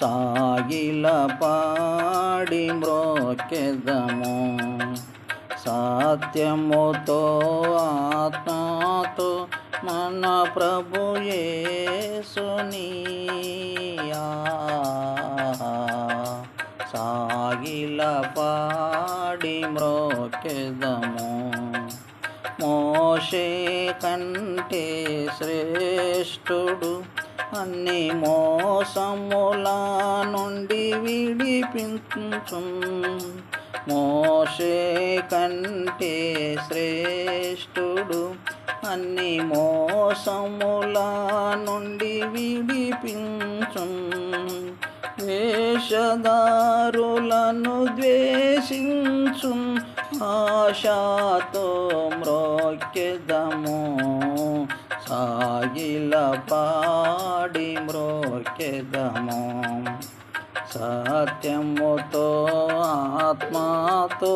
సాగిల పాడి మ్రోకెదము. సత్యముతో ఆత్మతో మన ప్రభు యేసునియా సాగిల పాడి మ్రోకెదము. మోషే కంటే శ్రేష్ఠుడు అన్ని మోసముల నుండి విడిపించు మోషే కంటే శ్రేష్ఠుడు అన్ని మోసముల నుండి విడిపించు. వేషదారులను ద్వేషించు. ఆశాతో మ్రోక్యదము సాగిల పాడి మ్రోకెదము సత్యముతో ఆత్మతో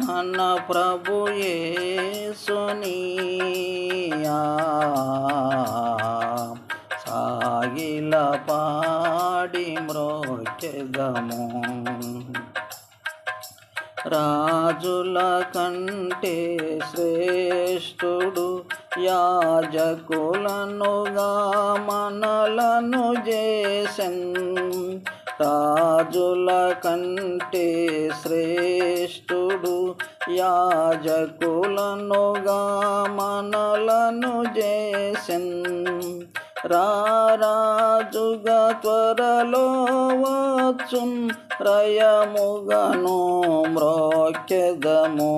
మన ప్రభు యేసునియా సాగిల పాడి మ్రోకెదము రాజుల కంటే శ్రేష్ఠుడు యాజకులనుగా మనలను చేసం రాజుల కంటే శ్రేష్ఠుడు యాజకులనుగా మనలను చేసం రారాజుగా త్వరలో వచ్చుం. రయముగను మ్రోకెదము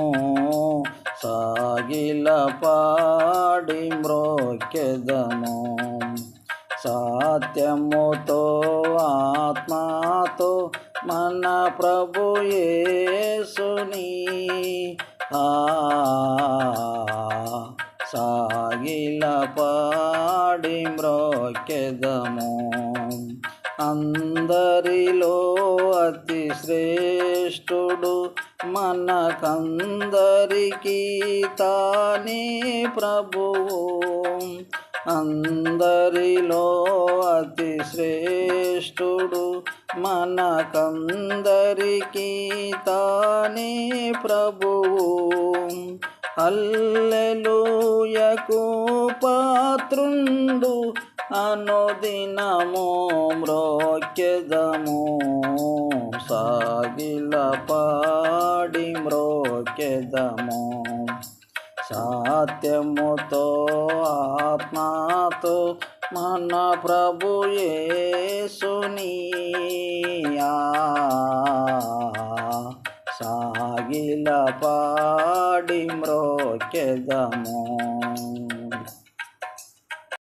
సాగిల పాడి మ్రోకెదము సాత్యముతో ఆత్మతో మన ప్రభు యేసుని. ఆ సాగిల పాడి మ్రోకెదము అందరిలో అతి శ్రేష్ఠుడు మనకందరికీ తానే ప్రభువు. అందరిలో అతి శ్రేష్ఠుడు మనకందరికీ తానే ప్రభువు. అల్లెలుయకు పాత్రుండు అనుదినము మ్రోక్యదము సాగిల పాడి మ్రోకెదము సత్యముతో ఆత్మతో మన ప్రభు యేసునియా సాగిల పాడి మ్రోకెదము